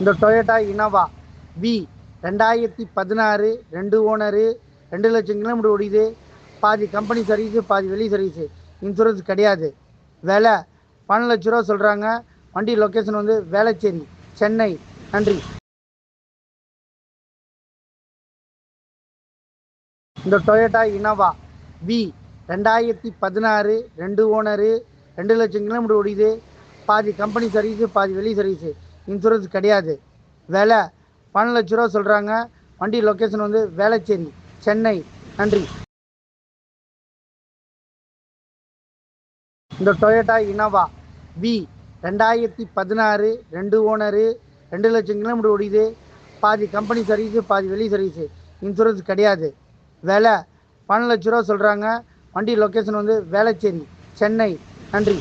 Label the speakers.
Speaker 1: இந்த Toyota Innova we ரெண்டாயிரத்தி பதினாறு ரெண்டு ஓனரு ரெண்டு லட்சம் கிலோமீட்டர் ஓடிது. பாதி கம்பெனி சர்வீஸு பாதி வெளி சர்வீஸு இன்சூரன்ஸ் கிடையாது. விலை பன்னெண்டு லட்ச ரூபா சொல்கிறாங்க வண்டி லொக்கேஷன் வந்து வேளச்சேரி சென்னை. நன்றி. இந்த டொயோட்டா இனோவா வி ரெண்டாயிரத்தி பதினாறு ரெண்டு ஓனரு ரெண்டு லட்சம் கிலோமீட்டர் ஓடிது. பாதி கம்பெனி சர்வீஸு பாதி வெளி சர்வீஸு இன்சூரன்ஸ் கிடையாது. விலை பன்னெண்டு லட்ச ரூபா சொல்கிறாங்க வண்டி லொக்கேஷன் வந்து வேளச்சேரி சென்னை. நன்றி. இந்த டொயோட்டா இனோவா வி ரெண்டாயிரத்தி பதினாறு ரெண்டு ஓனரு ரெண்டு லட்சம் கிலோமீட்டர் ஓடிது. பாதி கம்பெனி சர்வீஸு பாதி வெளி சர்வீஸு இன்சூரன்ஸ் கிடையாது. விலை பன்னெண்டு லட்ச ரூபா சொல்கிறாங்க வண்டி லொக்கேஷன் வந்து வேளச்சேரி சென்னை. நன்றி.